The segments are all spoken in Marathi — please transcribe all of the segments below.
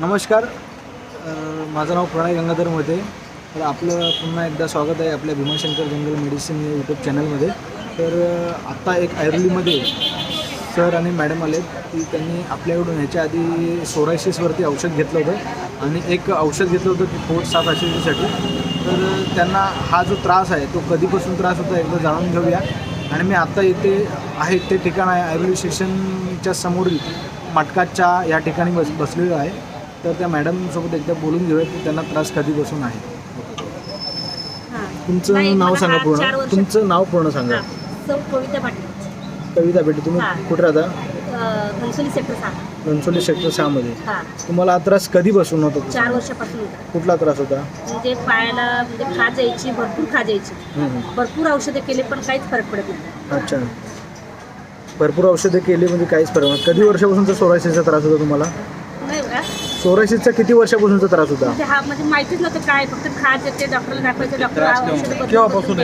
नमस्कार. माझं नाव प्रणय गंगाधर मोहिते. तर आपलं पुन्हा एकदा स्वागत आहे आपल्या भीमाशंकर जंगल मेडिसिन यूट्यूब चॅनलमध्ये तर आत्ता एक ऐरोलीमध्ये सर आणि मॅडम आले की त्यांनी आपल्याकडून ह्याच्या आधी सोरायसिसवरती औषध घेतलं होतं आणि एक औषध घेतलं होतं की पोट साफ ॲसिडिटीसाठी तर त्यांना हा जो त्रास आहे तो कधीपासून त्रास होता एकदा जाणून घेऊया. आणि मी आत्ता इथे आहे ते ठिकाण आहे आयुर्वेद स्टेशनच्या समोरील मटकाच्या या ठिकाणी बस बसलेलो आहे. तर त्या मॅडमसोबत एकदा बोलून घेऊया की त्यांना त्रास कधीपासून आहे. तुमचं नाव सांगा पूर्ण. तुमचं नाव पूर्ण सांगा. कविता पाटील. कविता बेटे तुम्ही. कुठे राहता? घनसोली सेक्टर सहा. घनसोली सेक्टर सहामध्ये हा. तुम्हाला हा त्रास कधीपासून होता चार वर्षापासून होता. कुठला त्रास होता? म्हणजे पायाला म्हणजे खाज यायची भरपूर खाज यायची. भरपूर औषधे केले पण काहीच फरक पडत नाही. अच्छा. भरपूर औषधे केली म्हणजे काहीच फरक नाही. कधी वर्षापासूनचा सोरायसिसचा त्रास होता तुम्हाला? नाही? सोरायसिसचा किती वर्षापासूनचा त्रास होता? म्हणजे हा म्हणजे माहितीच नव्हतं काय फक्त खाज येते डॉक्टरला दाखवायचं डॉक्टर केव्हापासून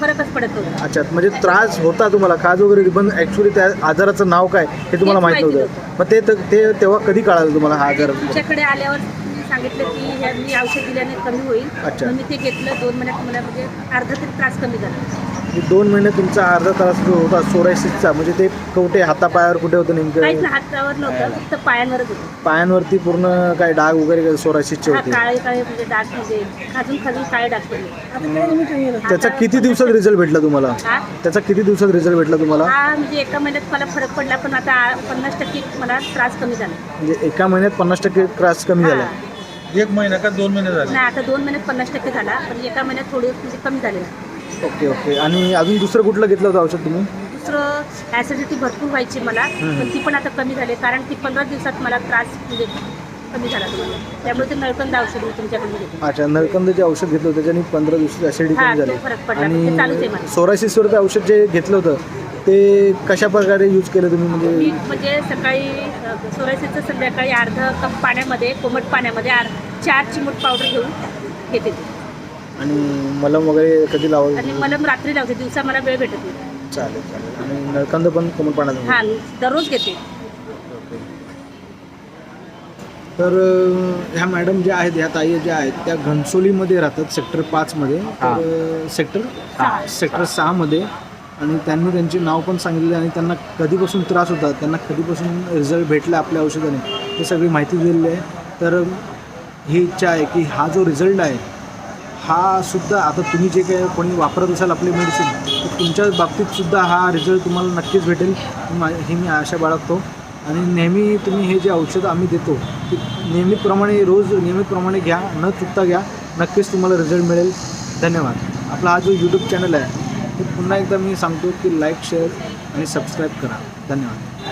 फरकच पडत नव्हता अच्छा म्हणजे त्रास होता तुम्हाला खाज वगैरे पण ऍक्च्युली त्या आजाराचं नाव काय हे तुम्हाला माहीत माहिती नव्हतं. मग ते ते तेव्हा कधी कळालं तुम्हाला हा आजार? तुमच्याकडे आल्यावर तुम्ही सांगितलं की ह्या मी औषध दिल्याने कमी होईल. अच्छा. मग मी ते घेतलं दोन महिन्यात मला म्हणजे अर्धा तरी त्रास कमी झाला. म्हणजे दोन महिने तुमचा अर्धा त्रास जो होता सोरायसिसचा म्हणजे ते कुठे हातापायावर कुठे होतं काहीच नेमकं नाही, हातावर नव्हतं फक्त पायांवरच होतं. पायांवरती पूर्ण काय डाग वगैरे सोरायसिसचे हा होते? काळे काळे म्हणजे डाग म्हणजे खाजून खाजून काळे डाग पडले. त्याचा किती दिवसात रिझल्ट भेटला तुम्हाला? हा? त्याचा किती दिवसात रिझल्ट भेटला तुम्हाला? हा म्हणजे एका महिन्यात मला फरक पडला पण आता पन्नास टक्के मला त्रास कमी झाला. म्हणजे एका महिन्यात पन्नास टक्के त्रास कमी झाला. हा. एक महिना का दोन महिने झाले? नाही आता दोन महिन्यात पन्नास टक्के झाला पण एका महिन्यात थोडी म्हणजे कमी झालेला ओके ओके आणि अजून दुसरं कुठलं घेतलं होतं औषध तुम्ही दुसरं ॲसिडिटी भरपूर व्हायची मला हम्म. पण ती पण आता कमी झाली कारण ती पंधरा दिवसात मला त्रास म्हणजे कमी झाला तुम्हाला त्यामुळे ते नळकंद औषध मी तुमच्याकडून घेते अच्छा नळकंदचे औषध घेतलं होतं त्याच्यानी पंधरा दिवसाची ॲसिडिटी हा, कमी तो झाली फरक पडला. ते चालूच आहे आणि मला. सोरायसिसवर ते औषध जे घेतलं होतं ते कशा प्रकारे यूज केलं तुम्ही मी म्हणजे म्हणजे सकाळी सोरायसीचं संध्याकाळी अर्धा कप पाण्यामध्ये कोमट पाण्यामध्ये आर चार चिमूट पावडर घेऊन घेते ती आणि मलम वगैरे कधी आणि लावायचं मलम रात्री लावते दिवसा मला वेळ भेटत नाही. चालेल चालेल. आणि नळकंद पण कोमट पाण्यात हा दररोज घेते. तर अं, ह्या मॅडम ज्या आहेत ह्या ताई ज्या आहेत त्या घनसोलीमध्ये राहतात सेक्टर पाचमध्ये तर सेक्टर सहा. सेक्टर सहामध्ये आणि त्यांनी त्यांचे नाव पण सांगितले आणि त्यांना कधीपासून त्रास होता त्यांना कधीपासून रिझल्ट भेटला आपल्या औषधाने हे सगळी माहिती दिलेली आहे. तर ही इच्छा आहे की हा जो रिझल्ट आहे हा सुद्धा आता तुम्ही जे काही कोणी वापरत असाल आपली मेडिसिन तर तुमच्या बाबतीत सुद्धा हा रिझल्ट तुम्हाला नक्कीच भेटेल. मा- ही मी आशा बाळगतो. आणि नेहमी तुम्ही हे जे औषध आम्ही देतो ते नेहमीप्रमाणे रोज नियमितप्रमाणे घ्या न चुकता घ्या. नक्कीच तुम्हाला रिझल्ट मिळेल. धन्यवाद. आपला हा जो यूट्यूब चॅनल आहे ते पुन्हा एकदा मी सांगतो की लाईक शेअर आणि सबस्क्राईब करा. धन्यवाद.